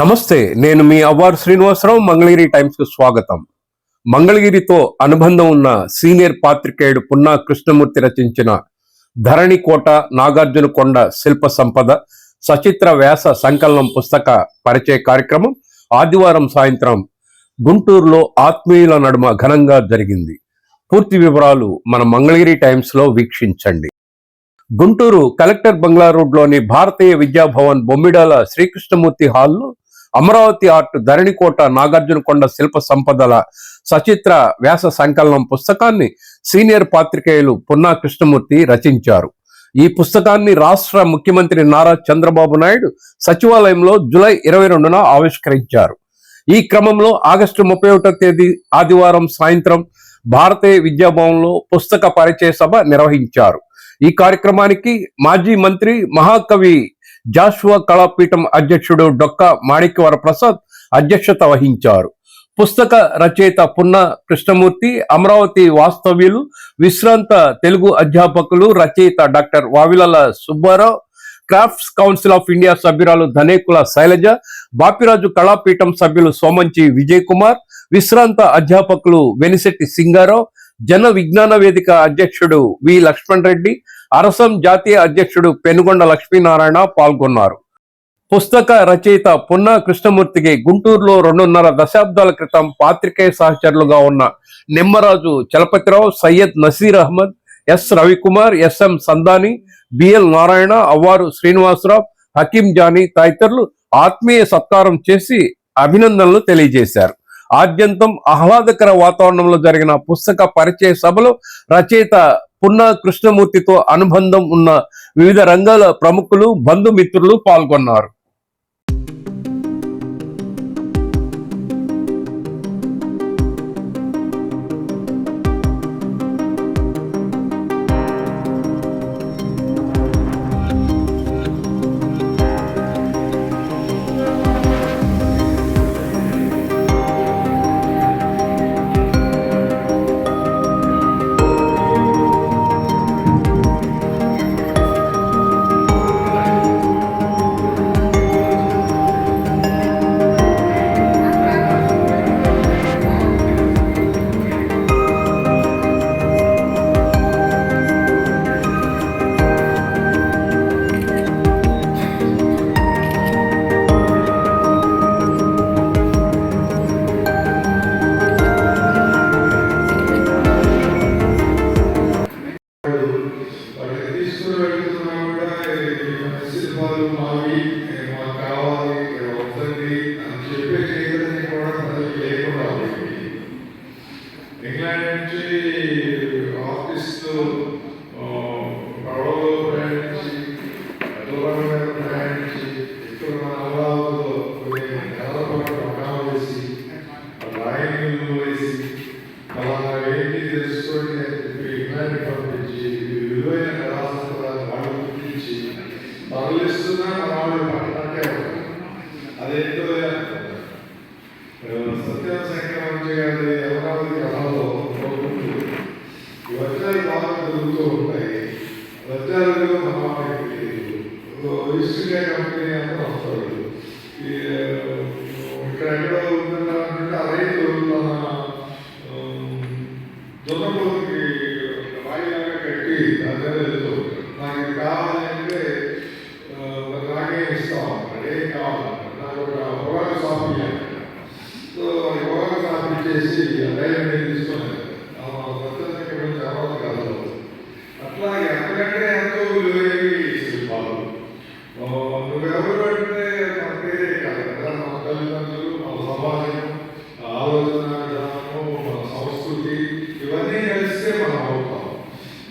నమస్తే నేను మీ అవ్వారు శ్రీనివాసరావు మంగళగిరి టైమ్స్కు స్వాగతం. మంగళగిరితో అనుబంధం ఉన్న సీనియర్ పాత్రికేయుడు పున్నా కృష్ణమూర్తి రచించిన ధరణి కోట నాగార్జున కొండ శిల్ప సంపద సచిత్ర వ్యాస సంకలనం పుస్తక పరిచయ కార్యక్రమం ఆదివారం సాయంత్రం గుంటూరులో ఆత్మీయుల నడుమ ఘనంగా జరిగింది. పూర్తి వివరాలు మన మంగళగిరి టైమ్స్లో వీక్షించండి. గుంటూరు కలెక్టర్ బంగ్లా రోడ్లోని భారతీయ విద్యాభవన్ బొమ్మిడాల శ్రీకృష్ణమూర్తి హాల్లో అమరావతి ఆర్ట్ ధరణికోట నాగార్జునకొండ శిల్ప సంపదల సచిత్ర వ్యాస సంకలనం పుస్తకాన్ని సీనియర్ పాత్రికేయులు పున్నా కృష్ణమూర్తి రచించారు. ఈ పుస్తకాన్ని రాష్ట్ర ముఖ్యమంత్రి నారా చంద్రబాబు నాయుడు సచివాలయంలో జూలై ఇరవై రెండున ఆవిష్కరించారు. ఈ క్రమంలో ఆగస్టు ముప్పై ఒకటో తేదీ ఆదివారం సాయంత్రం భారతీయ విద్యాభవన్లో పుస్తక పరిచయ సభ నిర్వహించారు. ఈ కార్యక్రమానికి మాజీ మంత్రి మహాకవి జాషువా కళాపీఠం అధ్యక్షుడు డొక్క మాణిక్యవర ప్రసాద్ అధ్యక్షత వహించారు. పుస్తక రచయిత పున్న కృష్ణమూర్తి అమరావతి వాస్తవ్యులు విశ్రాంత తెలుగు అధ్యాపకులు రచయిత doctor Vavilala Subbarao crafts council of India సభ్యురాలు ధనేకుల శైలజ బాపిరాజు కళాపీఠం సభ్యులు సోమంచి విజయ్ కుమార్ విశ్రాంత అధ్యాపకులు వెనిశెట్టి సింగారావు జన విజ్ఞాన వేదిక అధ్యక్షుడు వి లక్ష్మణ్ రెడ్డి అరసం జాతీయ అధ్యక్షుడు పెనుగొండ లక్ష్మీనారాయణ పాల్గొన్నారు. పుస్తక రచయిత పున్న కృష్ణమూర్తికి గుంటూరులో రెండున్నర దశాబ్దాల క్రితం పాత్రికేయ సహచరులుగా ఉన్న Nimmaraju Chalapathirao Syed Naseer Ahmed S Ravikumar SM Sandani BL Narayana Avvaru Srinivasarao Hakeem Johnny తదితరులు ఆత్మీయ సత్కారం చేసి అభినందనలు తెలియజేశారు. ఆద్యంతం ఆహ్లాదకర వాతావరణంలో జరిగిన పుస్తక పరిచయ సభలో రచయిత పున్నా కృష్ణమూర్తితో అనుబంధం ఉన్న వివిధ రంగాల ప్రముఖులు బంధుమిత్రులు పాల్గొన్నారు. ఇంగ్లాండ్ నుంచి ఆర్టిస్టులు ఆ, పడవలో ప్రయాణించి దూరం మీద ప్రయాణించి ఇక్కడ మన అమరావతిలో కొన్ని నెలల పాటు మకాం వేసి డ్రాయింగ్లు వేసి ఫలానా ఏంటి తెలుసుకొని అని చెప్పి ఇంగ్లాండ్ పంపించి విలువైన కళాసంప్రదాయాలు వాళ్ళు గుర్తించి తరలిస్తున్నా మన వాళ్ళు పట్టణంటే ఉన్నారు అదేంటో సత్యం సంక్రమించే గారి అమరావతి కథలో ఒకటి ఈ వర్షాలు బాగా జరుగుతూ ఉంటాయి వర్షాలు మహామారి ఇసుక కంపెనీ అంతా వస్తాడు ఈ ఇక్కడ ఎక్కడో ఉంటున్నారంటే ఆ రైతు తన దున్నపోతుకి వాయిలాగా కట్టి దాని మీద వెళ్తూ ఉంటాడు. నాకు ఇది కావాలంటే ఆ, మరి నాకే ఇస్తాం అన్నాడు ఏం కావాలన్నాడు నాకు ఒక పొగాకు షాప్ ఇవ్వాలి సో అది పొగాకు షాప్ ఇచ్చేసి ఆ రైలు మీద తీసుకున్నాను సత్యానికి గురించి అమరావతి కథలో అట్లాగే అంతకంటే ఎంతో విలువైనవి ఈ శిల్పాలు ఆ, నువ్వెవరు అంటే మన పేరే కాదు కదా మన తల్లిదండ్రులు మన సమాజం మన ఆలోచన విధానము మన సంస్కృతి ఇవన్నీ కలిస్తే మనం అవుతాం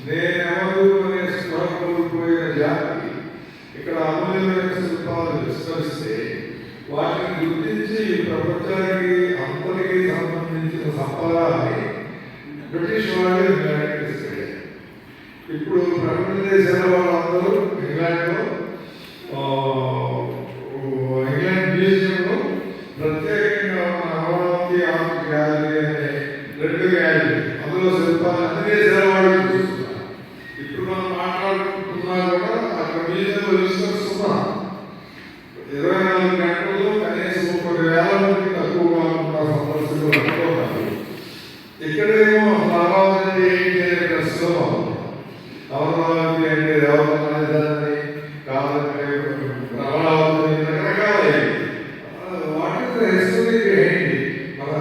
నేనెవరు అనే స్పృహ కోల్పోయిన ఇక్కడ అమూల్యమైన శిల్పాలు విస్తరిస్తే వాటిని గుర్తించి ప్రపంచానికి అందరికీ సంబంధించిన సంపదాన్ని బ్రిటిష్ వాళ్ళే ఇంగ్లాండ్కి తీసుకెళ్ళారు. ఇప్పుడు ప్రపంచ దేశాల వాళ్ళందరూ ఇంగ్లాండ్లో ఇంగ్లాండ్ మ్యూజియంలో ప్రత్యేకంగా అమరావతి ఆర్ట్ గ్యాలరీ అనే రెండు గ్యాలరీ అందులో శిల్పాలు అన్ని దేశాలు వాళ్ళు చూస్తున్నారు ఇప్పుడు మనం మాట్లాడుకుంటున్నా కూడా అక్కడ మ్యూజియంలో విస్తరిస్తున్నాం ఇరవై నాలుగు గంటల్లో కనీసం దేవతలని దాన్ని కావాలంటే రమణావతిని రకరకాలవి వాట్ ఇస్ ద హిస్టరీ ఏంటి మన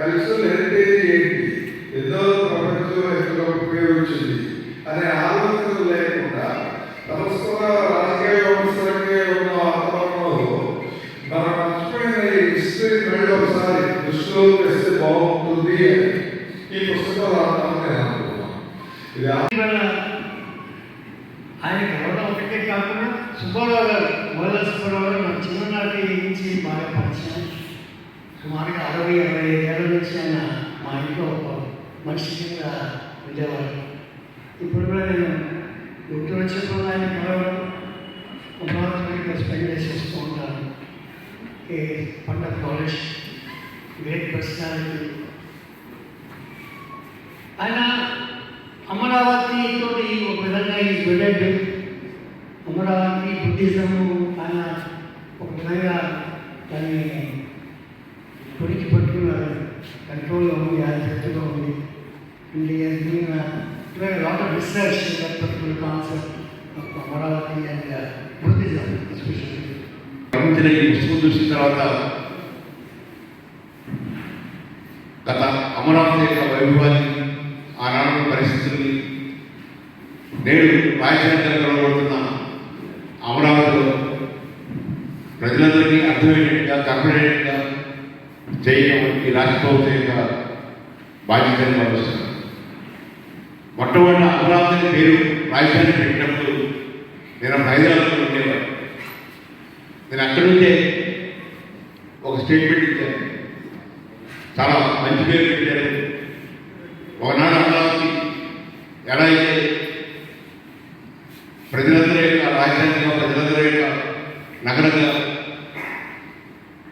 కల్చరల్ హెరిటేజ్ ఏంటి ఎన్నో ప్రపంచంలో ఎంతో ఉపయోగించింది అనే ఆలోచన లేకుండా సంస్కృత రాజకీయ వ్యవస్థలకే ఉన్న వాతావరణంలో మనం మర్చిపోయిన ఈ హిస్టరీ మళ్ళీ ఒకసారి దృష్టిలో తెస్తే బాగుంటుంది అని ఈ పుస్తకం రావడం నేను అనుకున్నాను ఇది ఇవాళ ఆయన కలవడం ఒకటే కాకుండా సుబ్బారావు గారు మొదల సుబ్బారావు గారు మన చిన్ననాటి నుంచి బాగా పరిచయం మామూలుగా అరవై అరవై ఐదేళ్ళ నుంచి ఆయన మా ఇంట్లో ఒక మనిషి కింద ఉండేవారు ఇప్పుడు కూడా నేను ఇంట్లో వచ్చినప్పుడు ఆయన కలవడం ఉపరాత్రిగా స్పెండ్ చేసేస్తూ ఉంటాను. ఏ పండ కాలేజ్ గ్రేట్ పర్సనాలిటీ ఆయన అమరావతి తోటి ఒక విధంగా ఈ వెళ్ళండి. అమరావతి బుద్ధిజము ఆయన ఒక విధంగా దాన్ని కంట్రోల్లో ఉంది. ఆయన చేతిలో ఉంది India lot of research that particular concept Amaravati and Buddhism especially ప్రపంచంలో ఈ పుస్తకం చూసిన తర్వాత గత అమరావతి యొక్క వైభవాన్ని ఆనాడు పరిస్థితుల్ని నేడు రాజధానిగా కలవబడుతున్న అమరావతిలో ప్రజలందరికీ అర్థమయ్యేట్టుగా కనపడేట్టుగా చేయడం ఈ రాష్ట్ర యొక్క బాధ్యతని భావిస్తున్నాను మొట్టమొదటి అమరావతి పేరు రాజధాని పెట్టినప్పుడు నేను హైదరాబాద్లో ఉండేవాడు నేను అక్కడి నుంచే ఒక స్టేట్మెంట్ ఇచ్చాను. చాలా మంచి పేరు పెట్టారు. ఒకనాడు అమరావతి ఎలా అయితే ప్రజలందరి యొక్క రాజధానిగా ప్రజలందరి యొక్క నగరంగా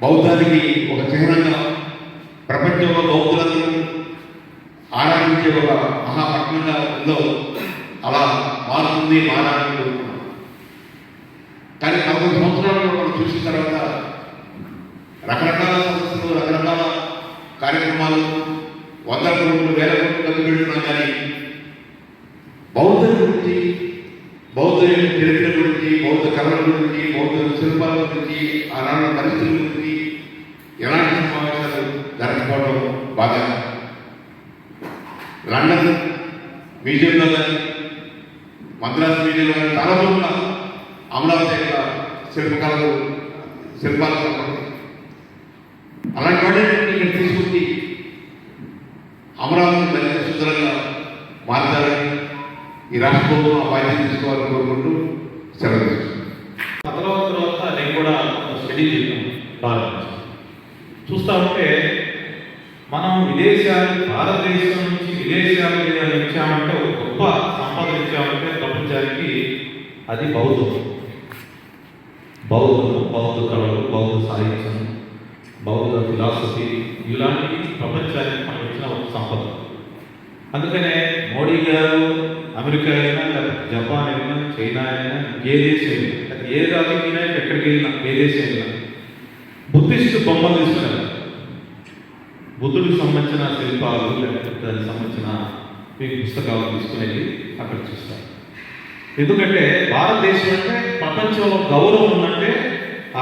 బౌద్ధానికి ఒక చిహ్నంగా ప్రపంచంలో బౌద్ధులందరూ ఆరాధించే ఒక మహాపట్నంగా ఉందో అలా మారుతుంది మారాలని కోరుకున్నాం. కానీ నలభై సంవత్సరాలు మనం చూసిన తర్వాత రకరకాల సంస్థలు రకరకాల కార్యక్రమాలు వందల కోట్లు వేల కోట్లు ఖర్చు పెడుతున్నాం కానీ బౌద్ధ గురించి బౌద్ధ చరిత్ర గురించి బౌద్ధ కళల గురించి బౌద్ధ శిల్పాల గురించి ఆనాడు పరిస్థితుల గురించి ఎలాంటి సమావేశాలు జరగకపోవడం బాగా లండన్ మ్యూజియంలో కానీ మద్రాసు మ్యూజియంలో కానీ చాలా చోట్ల అమరావతి యొక్క శిల్పకళలు శిల్పాలు అలాంటి వాటిని ఇక్కడ తీసుకొచ్చి అమరావతి మరింత సుందరంగా మార్చాలని ఈ రాష్ట్ర ప్రభుత్వం ఆ బాధ్యత తీసుకోవాలని కోరుకుంటూ సెలవు తీసుకుంటున్నాను. తర్వాత తర్వాత నేను కూడా స్టడీ చేశాను ప్రారంభించాను చూస్తా ఉంటే మనం విదేశాలు భారతదేశం నుంచి విదేశాలు ఇచ్చామంటే ఒక గొప్ప సంపద ఇచ్చామంటే ప్రపంచానికి అది బౌద్ధం బౌద్ధ కళలు బౌద్ధ సాహిత్యం బౌద్ధ ఫిలాసఫీ ఇలాంటివి ప్రపంచానికి మనం ఇచ్చిన ఒక సంపద అందుకనే మోడీ గారు అమెరికా అయినా జపాన్ అయినా చైనా అయినా ఏ దేశం అయినా అది ఏ రాజకీయ ఎక్కడికి వెళ్ళినా ఏ దేశం అయినా బుద్ధిస్ట్ బొమ్మలు తీసుకున్నారు. బుద్ధుడికి సంబంధించిన శిల్పాలు లేకపోతే దానికి సంబంధించిన మీ పుస్తకాలు తీసుకునేది అక్కడ చూస్తారు. ఎందుకంటే భారతదేశం అంటే ప్రపంచంలో గౌరవం ఉందంటే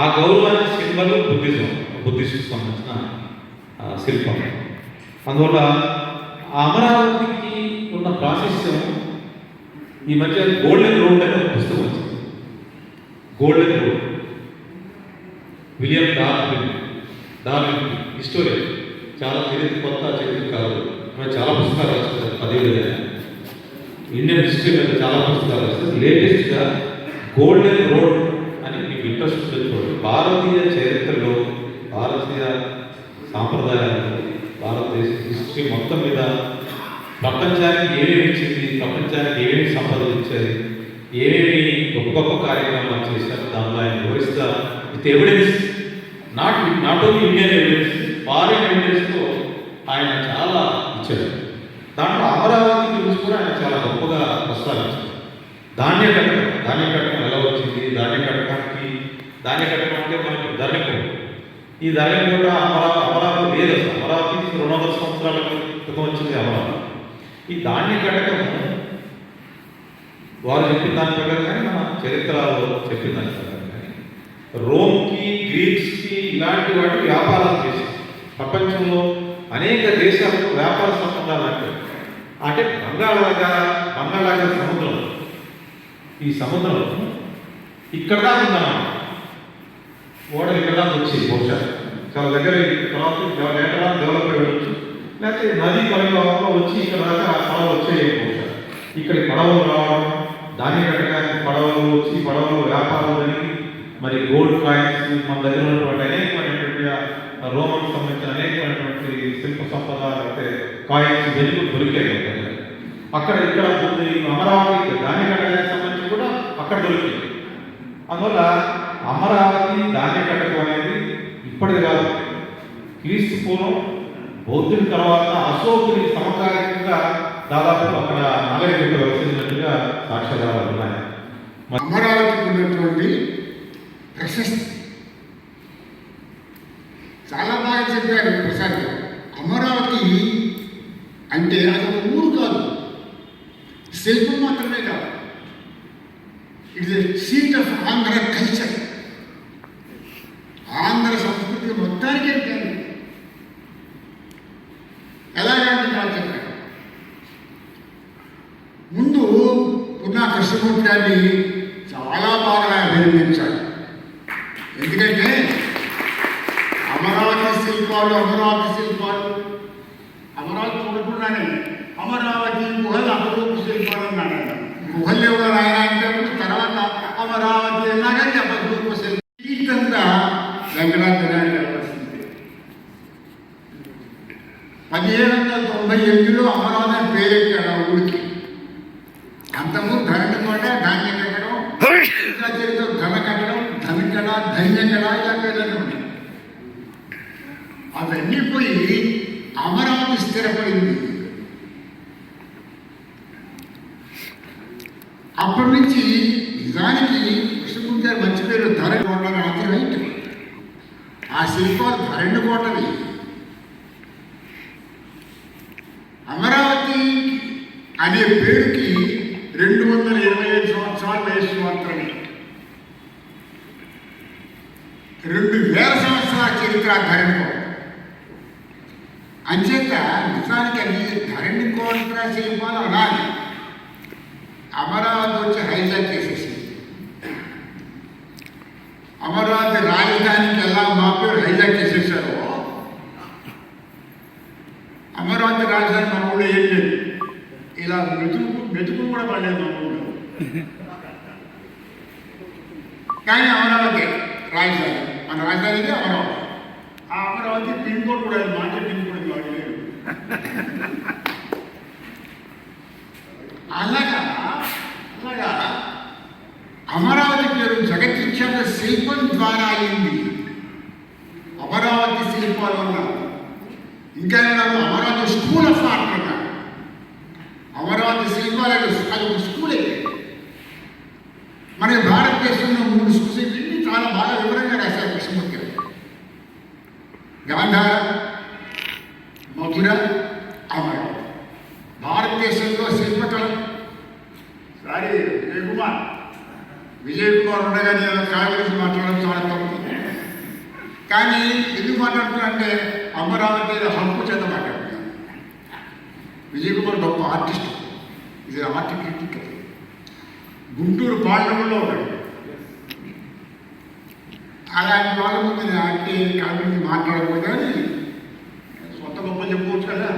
ఆ గౌరవాన్ని సింబల్ బుద్ధిజం బుద్ధిస్ట్కి సంబంధించిన శిల్పం. అందువల్ల ఆ అమరావతికి ఉన్న ప్రాశస్యం ఈ మధ్య గోల్డెన్ రోడ్ అనే పుస్తకం వచ్చింది. Golden road. William Darwin. Darwin historian. చాలా చరిత్ర కొత్త చరిత్ర కాదు. ఆమె చాలా పుస్తకాలు రాస్తారు పదివేలు ఇండియన్ హిస్టరీ మీద చాలా పుస్తకాలు రాస్తారు లేటెస్ట్గా గోల్డెన్ రోడ్ అని మీకు ఇంట్రెస్ట్ చూడండి. భారతీయ చరిత్రలో భారతీయ సాంప్రదాయాలు హిస్టరీ మొత్తం మీద ప్రపంచానికి ఏమేమి ఇచ్చింది ప్రపంచానికి ఏమేమి సంపాదించారు ఏమేమి గొప్ప గొప్ప కార్యక్రమాలు చేశారు దానిలో ఆయన వివరిస్తా. With evidence not not only Indian evidence foreign ఎవిడెన్స్తో ఆయన చాలా ఇచ్చారు. దాంట్లో అమరావతి గురించి కూడా ఆయన చాలా గొప్పగా ప్రస్తావించారు. ధాన్య కట్టడం ధాన్య కట్టడం ఎలా వచ్చింది ధాన్య కట్టడానికి ధాన్య కట్టడం అంటే మనకి ధరణికం ఈ ధరణి కూడా అమరావతి అమరావతి లేదు అమరావతి అమరావతి రెండు వందల సంవత్సరాల క్రితం వచ్చింది అమరావతి. ఈ ధాన్య కట్టకం వారు చెప్పిన దాని ప్రకారం కానీ మన చరిత్రలో చెప్పిన దాని ప్రకారం కానీ రోమ్కి గ్రీక్స్కి ఇలాంటి వాటి వ్యాపారాలు చేసి ప్రపంచంలో అనేక దేశాలకు వ్యాపార సంబంధాలు అంటే అంటే బంగాళాగా బంగాళాగా సముద్రం. ఈ సముద్రం ఇక్కడ దాకా ఉందన్నమాట. ఓడలు ఇక్కడ దాకా వచ్చి బహుశా. చాలా దగ్గర ఈ తర్వాత లేటర్ డెవలప్ అయ్యవచ్చు లేకపోతే నదీ పరివాహంలో వచ్చి ఇక్కడ దాకా పడవ వచ్చే ఇక్కడ పడవలు రావడం దాని కట్టడానికి పడవలు వచ్చి పడవలు వ్యాపారం జరిగి మరి గోల్డ్ కాయిన్స్ మన దగ్గర ఉన్నటువంటి అనేకమైనటువంటి రోమన్ సంబంధించిన అనేకమైనటువంటి శిల్ప సంపద లేకపోతే కాయిన్స్ వెలుగు దొరికాయి అక్కడ ఇక్కడ ఉంది అమరావతి ధాన్య కట్టడానికి సంబంధించి కూడా అక్కడ దొరికింది అందువల్ల అమరావతి ధాన్య కట్టడం అనేది ఇప్పటిది కాదు. క్రీస్తు పూర్వం బౌద్ధుని తర్వాత అశోకుని సమకాలికంగా దాదాపు అక్కడ నలభై రెండు వలసించినట్టుగా సాక్ష్యాధారాలు ఉన్నాయి. అమరావతికి ఉన్నటువంటి ప్రశస్తి. చాలా బాగా చెప్పారు ప్రసాద్ అమరావతి అంటే అది ఒక ఊరు కాదు. శిల్పం మాత్రమే కాదు. It is seat of Andhra culture Andhra సంస్కృతి మొత్తానికి కాదు ఎలాగంటే కాదు చెప్పారు ముందు ఉన్న కృష్ణమూర్తి చాలా బాగా అభినందించాడు ఎందుకంటే అమరావతి శిల్పాలు అమరావతి శిల్పాలు అమరావతి చూడకుండానే అమరావతి గుహలు అపరూప శిల్పాలు అన్నాడు గుహలు ఎవరో రాయడానికి తర్వాత అమరావతి అన్నాక అపరూప శిల్పంగా జీవితంగా పదిహేను చెప్పాల్సింది వందల తొంభై ఎనిమిదిలో అమరావతి పేరెట్టాడు ఆ ఊరికి. అంతము ధరణ కోట ధాన్య కట్టడం చేతితో ధన కట్టడం ధనికడ ధన్యకడ ఇలా పేర్లను ఉన్నాయి అవన్నీ పోయి అమరావతి స్థిరపడింది. అప్పటి నుంచి నిజానికి కృష్ణమూర్తి గారు మంచి పేరు ధర కోట అది రైట్. ఆ శిల్పాలు ధరణి కోటది అమరావతి అనే పేరుకి రెండు వందల ఇరవై ఐదు సంవత్సరాల వయస్సు మాత్రమే రెండు వేల సంవత్సరాల చరిత్ర అంచేత నిజానికి అది ధరణి కోట శిల్పాలు అనాలి. అమరావతి వచ్చి హైజాక్ చేసేసింది. అమరావతి రాజధానికి ఎలా మాపేరు హైజాక్ చేసేసారో. అమరావతి రాజధాని మన ఊళ్ళో ఏం లేదు. ఇలా మెతుకు మెతుకు కూడా పడలేదు మన ఊళ్ళో. కానీ అమరావతి రాజధాని మన రాజధానిదే అమరావతి. ఆ అమరావతి పిన్ కోడ్ కూడా లేదు. మాకే పిన్ కోడ్ కాదు? అలాగా అలాగా అమరావతి పేరు జగత్విఖ్యాత శిల్పం ద్వారా అయింది. అమరావతి శిల్పాలు అన్నారు. ఇంకా ఏమన్నారు? అమరావతి స్కూల్ ఆఫ్ ఆర్ట్ అన్నారు అమరావతి శిల్పాలు అది ఒక స్కూల్. మన భారతదేశంలో మూడు స్కూల్స్ చాలా బాగా వివరంగా గాంధార మధుర అమరావతి భారతదేశంలో శిల్పకళ సారీ విజయ్ కుమార్. విజయ్ కుమార్ ఉండగా నేను కళ గురించి మాట్లాడడం చాలా తప్పు. కానీ ఎందుకు మాట్లాడుతున్నా అంటే అమరావతి హక్కు చేత మాట్లాడుతున్నాను విజయ్ కుమార్ గొప్ప ఆర్టిస్ట్. ఇది ఆర్ట్ గుంటూరు పార్లమెంట్లో ఉన్నాడు. అలాంటి వాళ్ళ ముందు అంటే కాదు మాట్లాడకూడదు కానీ సొంత గొప్ప చెప్పుకోవచ్చు కదా.